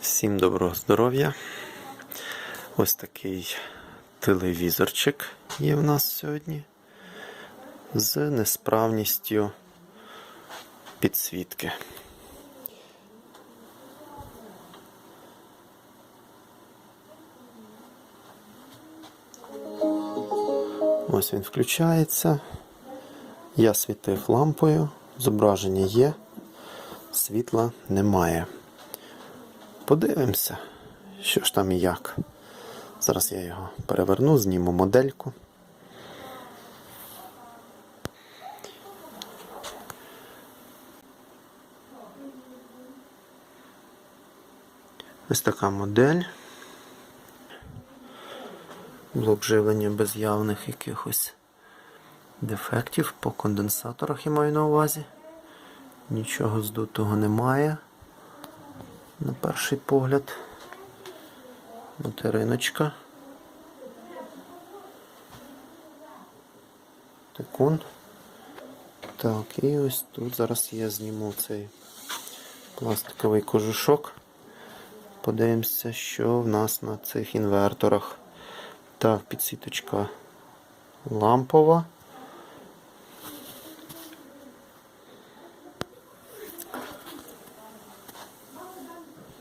Всім доброго здоров'я. Ось такий телевізорчик є в нас сьогодні з несправністю підсвітки. Ось він включається. Я світив лампою, зображення є, світла немає. Подивимося, що ж там і як. Зараз я його переверну, зніму модельку. Ось така модель. Блок живлення без явних якихось дефектів по конденсаторах я маю на увазі. Нічого здутого немає на перший погляд. Материночка. Тикун. Так, і ось тут зараз я зніму цей пластиковий кожушок. Подивимося, що в нас на цих інверторах. Так, підсвіточка лампова.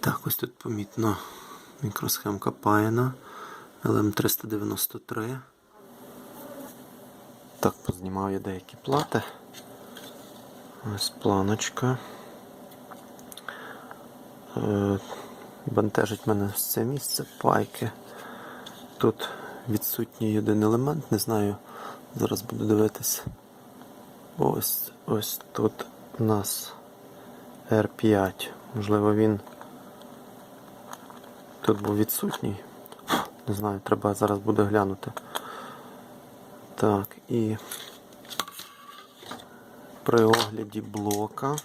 Так, ось тут помітно мікросхемка Паяна LM393. Так, познімав я деякі плати. Ось планочка. Е, Бентежить мене це місце пайки. Тут відсутній один елемент, не знаю, зараз буду дивитися. Ось ось тут у нас R5. Можливо, він тут був відсутній. Не знаю, треба зараз буде глянути. Так, і при огляді блока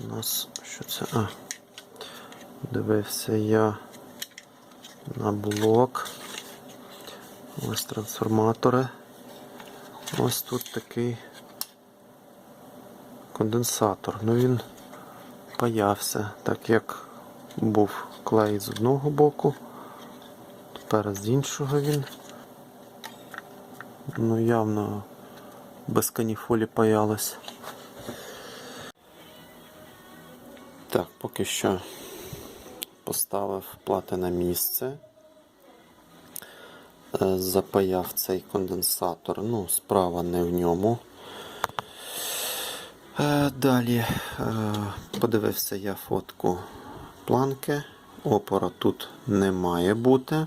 у нас що це? А, дивився я на блок. Ось трансформатори. Ось тут такий конденсатор. Ну він паявся, так як був клей з одного боку, тепер з іншого він. Ну явно без каніфолі паялось. Так, поки що поставив плати на місце. Е, Запаяв цей конденсатор, ну, справа не в ньому. Е, Далі е, подивився я фотку планки. Опора тут не має бути.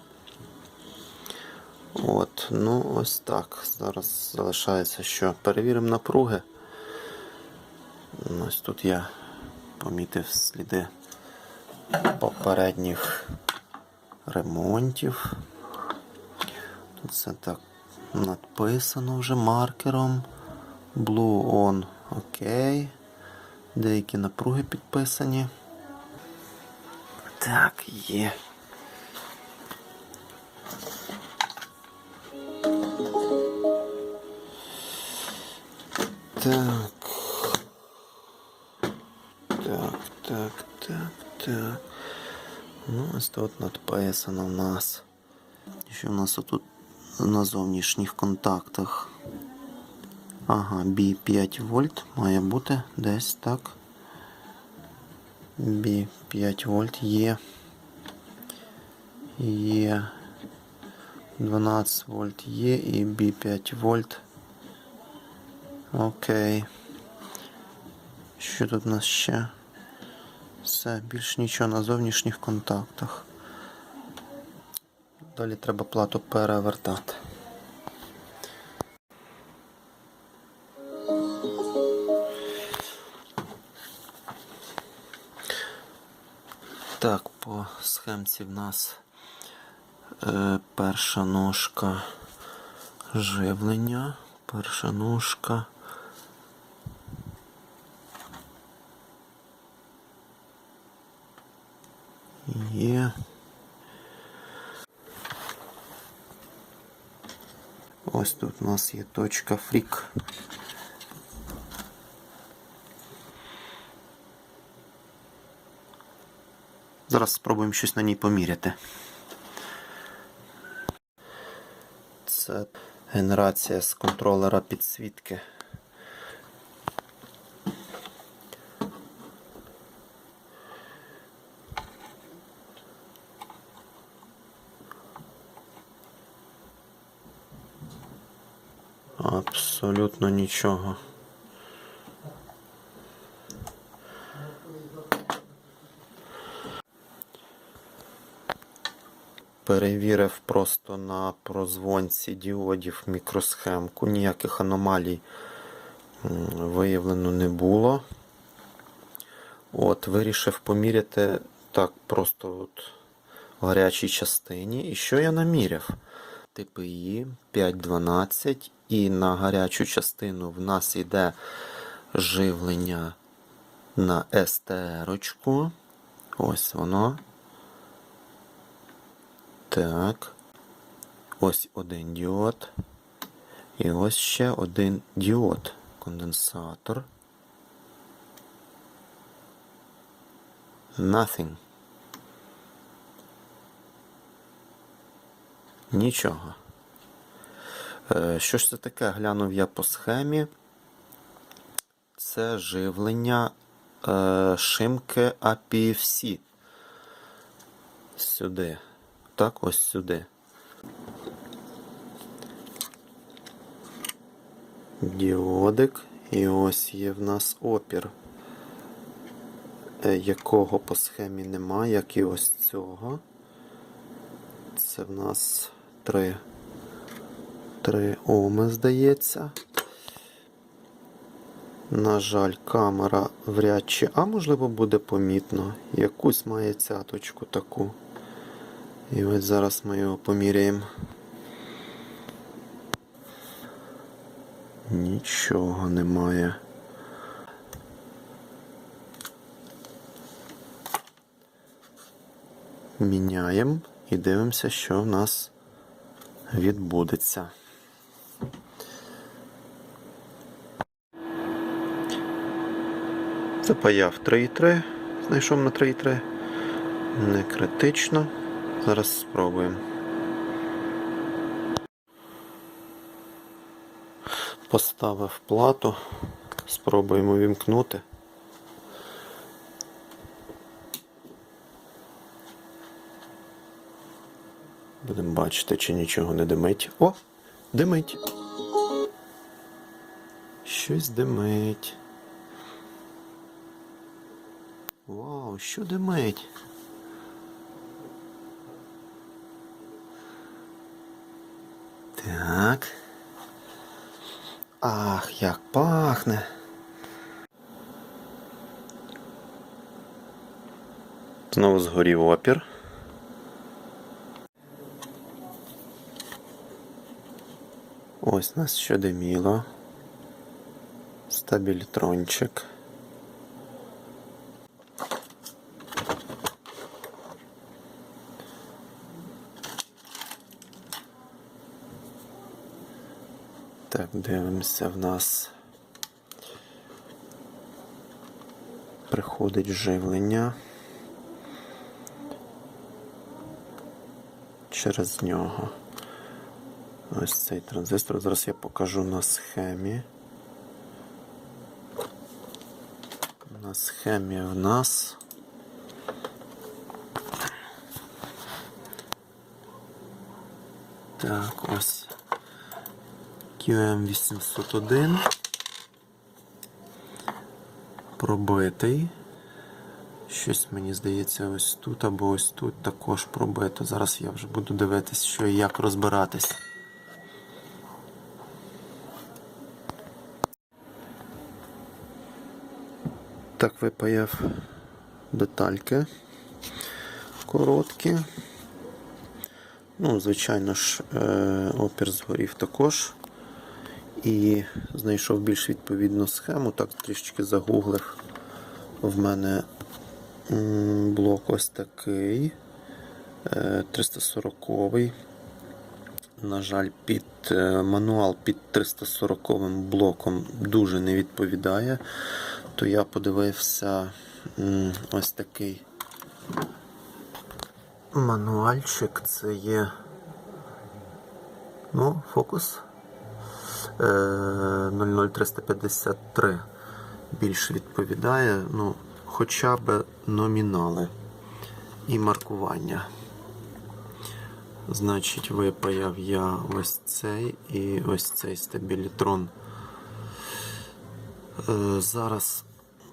От, ну ось так. Зараз залишається, що перевіримо напруги. Ось тут я помітив сліди попередніх ремонтів. Тут все так надписано вже маркером. Blue on. Окей. Деякі напруги підписані. Так, є. Так. Так, так, так, так. Ну, ось тут надписано в нас. Що в нас тут на зовнішніх контактах? Ага, B 5 вольт має бути десь так. B 5 вольт є. Є 12 вольт є і B 5 вольт. Окей. Що тут у нас ще? Все, більш нічого на зовнішніх контактах. Далі треба плату перевертати. По схемці в нас е, перша ножка живлення, перша ножка. Є. Ось тут у нас є точка фрік. Зараз спробуємо щось на ній поміряти. Це генерація з контролера підсвітки. Абсолютно нічого. Перевірив просто на прозвонці діодів мікросхемку. Ніяких аномалій виявлено не було. От, вирішив поміряти так просто от в гарячій частині. І що я наміряв? ТПІ 512, і на гарячу частину в нас йде живлення на СТР-очку. Ось воно. Так. Ось один діод. І ось ще один діод. Конденсатор. Nothing. Нічого. Е, Що ж це таке? Глянув я по схемі. Це живлення е, шимки APFC. Сюди. Так, ось сюди. Діодик. І ось є в нас опір, е, якого по схемі немає, як і ось цього. Це в нас 3, 3 оми, здається. На жаль, камера вряд чи, а можливо буде помітно. Якусь має цяточку таку. І ось зараз ми його поміряємо. Нічого немає. Міняємо і дивимося, що в нас відбудеться. Запаяв 3,3, знайшов на 3,3. Не критично. Зараз спробуємо. Поставив плату. Спробуємо вімкнути. Будемо бачити, чи нічого не димить. О! Димить. Щось димить. Вау, що димить? Так. Ах, як пахне. Знову згорів опір. Ось нас що диміло. Стабілітрончик. Так, дивимося, в нас приходить живлення через нього. Ось цей транзистор. Зараз я покажу на схемі. На схемі в нас. Так, ось QM801 пробитий. Щось мені здається, ось тут або ось тут також пробито. Зараз я вже буду дивитись, що і як розбиратись. Так випаяв детальки короткі. Ну, звичайно ж, е, опір згорів також. І знайшов більш відповідну схему, так трішечки загуглив. В мене блок ось такий. е, 340-й. На жаль, під е, мануал під 340 блоком дуже не відповідає. То я подивився ось такий мануальчик це є. Ну, фокус. Е, 00353 більш відповідає, ну, хоча б номінали і маркування. Значить, випаяв я ось цей і ось цей стабілітрон. Е, зараз,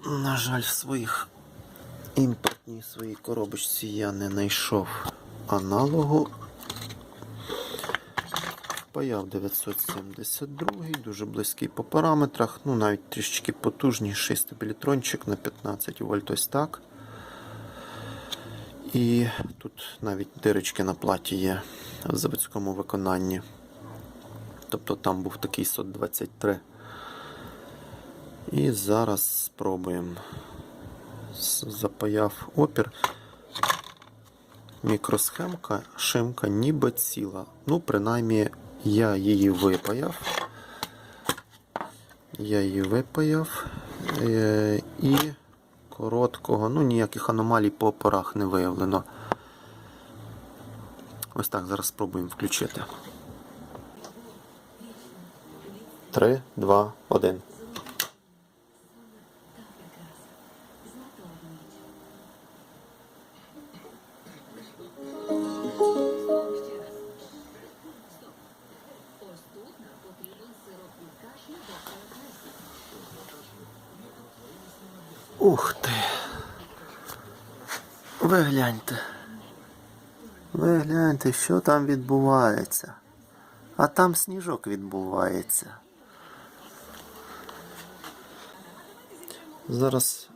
на жаль, в своїх імпортній своїй коробочці я не знайшов аналогу. Паяв 972, дуже близький по параметрах, ну навіть трішечки потужніший стабілітрончик на 15 вольт ось так. І тут навіть дирочки на платі є в заводському виконанні. Тобто там був такий сот 23. І зараз спробуємо. Запаяв опір. Мікросхемка, шимка ніби ціла. Ну, принаймні, я її випаяв. Я її випаяв. Е, і короткого, ну ніяких аномалій по опорах не виявлено. Ось так, зараз спробуємо включити. 3, 2, 1. Ух ти. Ви гляньте. Ви гляньте, що там відбувається. А там сніжок відбувається. Зараз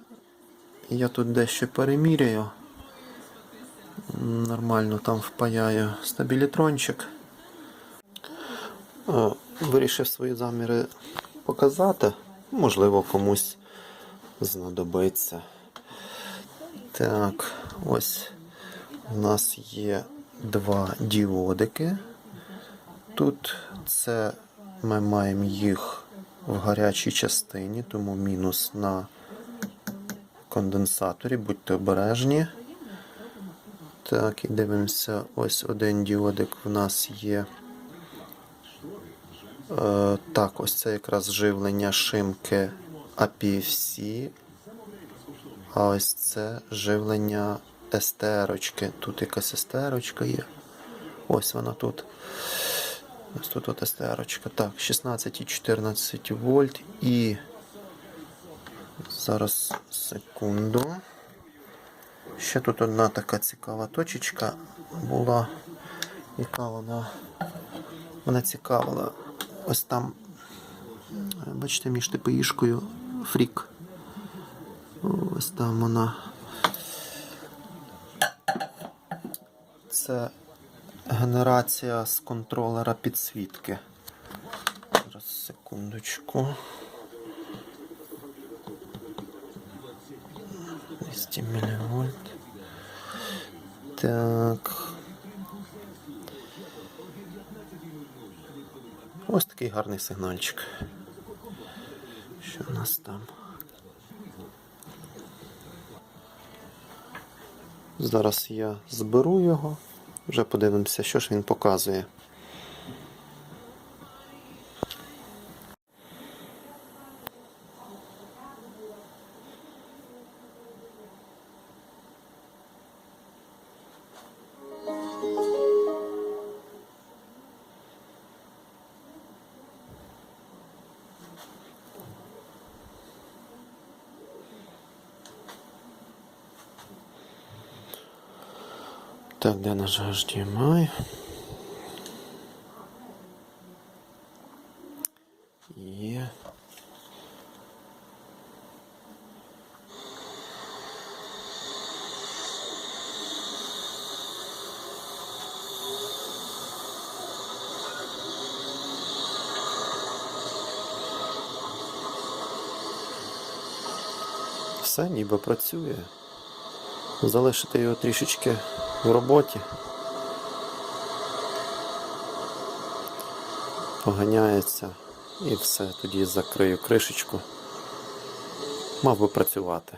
я тут дещо переміряю. Нормально там впаяю стабілітрончик. Вирішив свої заміри показати. Можливо, комусь знадобиться. Так, ось у нас є два діодики. Тут це ми маємо їх в гарячій частині, тому мінус на конденсаторі, будьте обережні. Так, і дивимося, ось один діодик в нас є. Е, так, ось це якраз живлення шимки APFC. А ось це живлення СТР-очки. Тут якась СТР-очка є. Ось вона тут. Ось тут от СТР-очка. Так, 16 і 14 вольт і. Зараз секунду. Ще тут одна така цікава точечка була, яка вона мене цікавила. Ось там, бачите, між ТПІшкою фрік. Ось там вона. Це генерація з контролера підсвітки. Зараз секундочку. 200 мВ. Так. Ось такий гарний сигнальчик. Що в нас там? Зараз я зберу його, вже подивимося, що ж він показує. Так, де наш HDMI? Є. Все ніби працює. Залишити його трішечки в роботі. Поганяється і все, тоді закрию кришечку. Мав би працювати.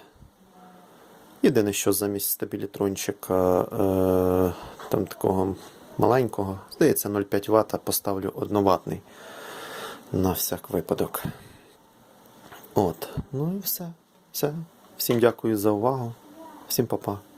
Єдине, що замість стабілітрончика е, там такого маленького, здається, 0,5 Вт поставлю одноватний на всяк випадок. От, ну і все. все. Всім дякую за увагу. Всім па-па.